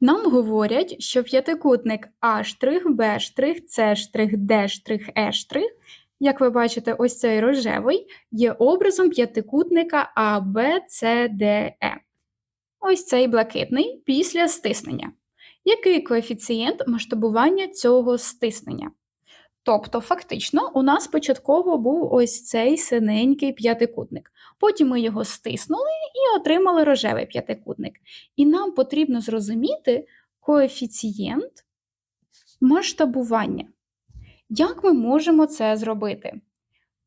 Нам говорять, що п'ятикутник Д', Е', як ви бачите, ось цей рожевий, є образом п'ятикутника А, Б, С, Д, Е. Ось цей блакитний після стиснення. Який коефіцієнт масштабування цього стиснення? Тобто, фактично, у нас початково був ось цей синенький п'ятикутник. Потім ми його стиснули і отримали рожевий п'ятикутник. І нам потрібно зрозуміти коефіцієнт масштабування. Як ми можемо це зробити?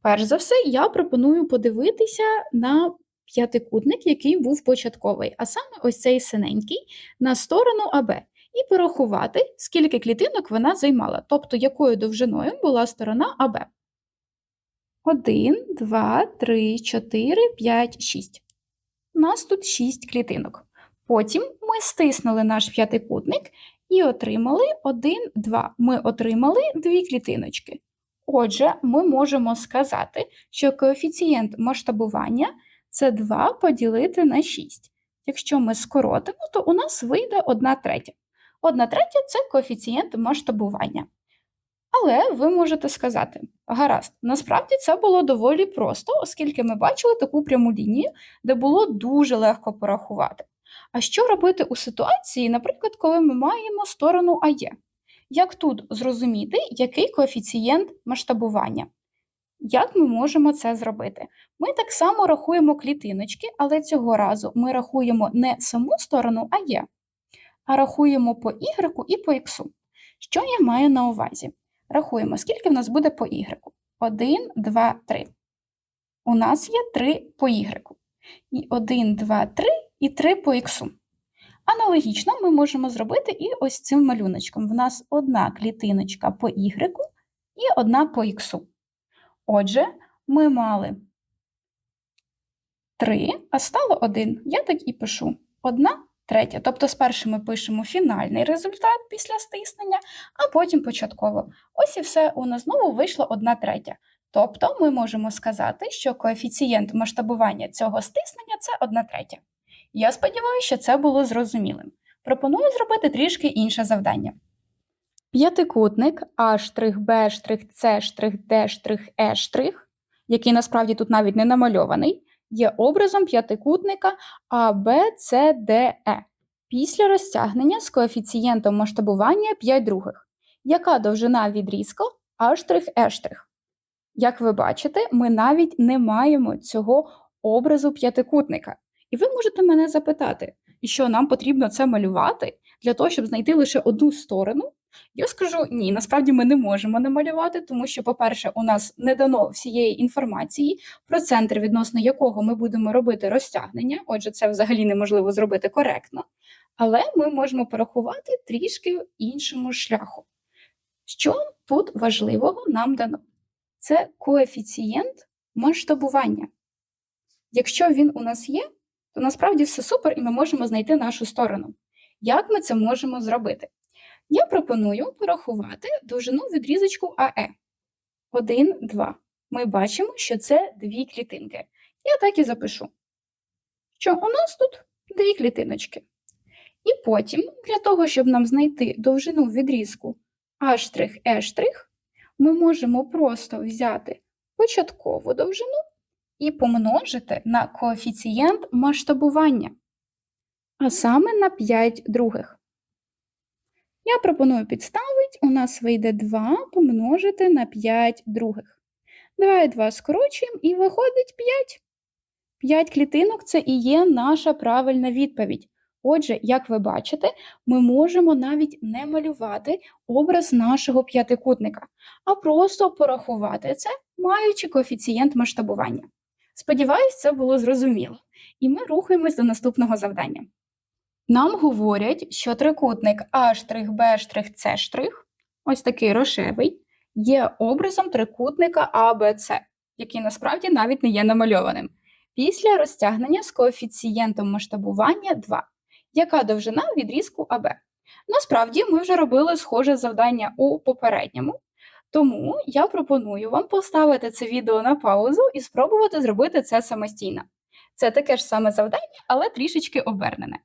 Перш за все, я пропоную подивитися на п'ятикутник, який був початковий, а саме ось цей синенький, на сторону АБ і порахувати, скільки клітинок вона займала, тобто якою довжиною була сторона АБ. 1, 2, 3, 4, 5, 6. У нас тут 6 клітинок. Потім ми стиснули наш п'ятикутник і отримали 1, 2. Ми отримали дві клітиночки. Отже, ми можемо сказати, що коефіцієнт масштабування це 2 поділити на 6. Якщо ми скоротимо, то у нас вийде 1 третя. Одна третя це коефіцієнт масштабування. Але ви можете сказати, гаразд, насправді це було доволі просто, оскільки ми бачили таку пряму лінію, де було дуже легко порахувати. А що робити у ситуації, наприклад, коли ми маємо сторону АЄ? Як тут зрозуміти, який коефіцієнт масштабування? Як ми можемо це зробити? Ми так само рахуємо клітиночки, але цього разу ми рахуємо не саму сторону АЄ, а рахуємо по y і по x. Що я маю на увазі? Рахуємо, скільки в нас буде по y. 1, 2, 3. У нас є 3 по y. І 1, 2, 3 і 3 по x. Аналогічно ми можемо зробити і ось цим малюночком. В нас одна клітиночка по y і одна по x. Отже, ми мали 3, а стало 1. Я так і пишу: одна третє. Тобто, спершу ми пишемо фінальний результат після стиснення, а потім початково. Ось і все у нас знову вийшло 1 третя. Тобто ми можемо сказати, що коефіцієнт масштабування цього стиснення це одна третя. Я сподіваюся, що це було зрозумілим. Пропоную зробити трішки інше завдання. П'ятикутник A'B'C', е який насправді тут навіть не намальований, є образом п'ятикутника ABCDE після розтягнення з коефіцієнтом масштабування 5 других. Яка довжина відрізка A'E'? Як ви бачите, ми навіть не маємо цього образу п'ятикутника. І ви можете мене запитати, що нам потрібно це малювати для того, щоб знайти лише одну сторону я скажу ні, насправді ми не можемо намалювати, тому що, по-перше, у нас не дано всієї інформації про центр, відносно якого ми будемо робити розтягнення, отже, це взагалі неможливо зробити коректно. Але ми можемо порахувати трішки іншому шляху. Що тут важливого нам дано? Це коефіцієнт масштабування. Якщо він у нас є, то насправді все супер, і ми можемо знайти нашу сторону. Як ми це можемо зробити? Я пропоную порахувати довжину відрізочку АЕ. 1, 2. Ми бачимо, що це дві клітинки. Я так і запишу, що у нас тут дві клітиночки. І потім, для того, щоб нам знайти довжину відрізку A'E', ми можемо просто взяти початкову довжину і помножити на коефіцієнт масштабування, а саме на 5 других. Я пропоную підставити, у нас вийде 2 помножити на 5 других. 2 і 2 скорочуємо і виходить 5. 5 клітинок це і є наша правильна відповідь. Отже, як ви бачите, ми можемо навіть не малювати образ нашого п'ятикутника, а просто порахувати це, маючи коефіцієнт масштабування. Сподіваюсь, це було зрозуміло. І ми рухаємось до наступного завдання. Нам говорять, що трикутник А'Б'С', ось такий рожевий, є образом трикутника АБЦ, який насправді навіть не є намальованим. Після розтягнення з коефіцієнтом масштабування 2, яка довжина відрізку АБ. Насправді, ми вже робили схоже завдання у попередньому, тому я пропоную вам поставити це відео на паузу і спробувати зробити це самостійно. Це таке ж саме завдання, але трішечки обернене.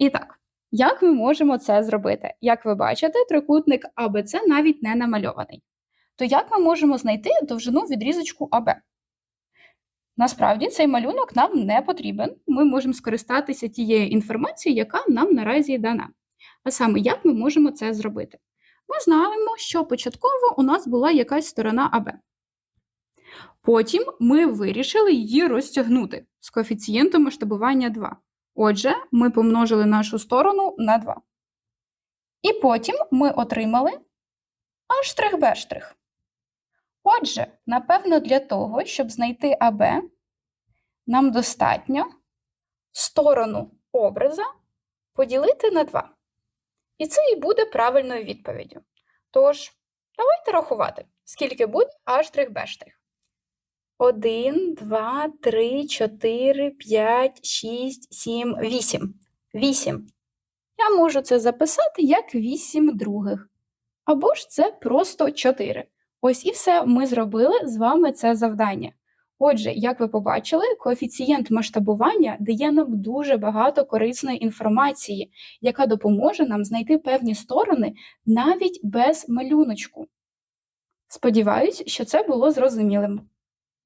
І так, Як ми можемо це зробити? Як ви бачите, трикутник АБЦ навіть не намальований. То як ми можемо знайти довжину відрізочку АБ? Насправді цей малюнок нам не потрібен. Ми можемо скористатися тією інформацією, яка нам наразі дана. А саме, як ми можемо це зробити? Ми знаємо, що початково у нас була якась сторона АБ. Потім ми вирішили її розтягнути з коефіцієнтом масштабування 2. Отже, ми помножили нашу сторону на 2. І потім ми отримали А' Б'. Отже, напевно, для того, щоб знайти АБ, нам достатньо сторону образа поділити на 2. І це і буде правильною відповіддю. Тож, давайте рахувати, скільки буде А' Б'. 1, 2, 3, 4, 5, 6, 7, 8. 8. Я можу це записати як 8 других. Або ж це просто 4. Ось і все ми зробили з вами це завдання. Отже, як ви побачили, коефіцієнт масштабування дає нам дуже багато корисної інформації, яка допоможе нам знайти певні сторони навіть без малюночку. Сподіваюсь, що це було зрозумілим.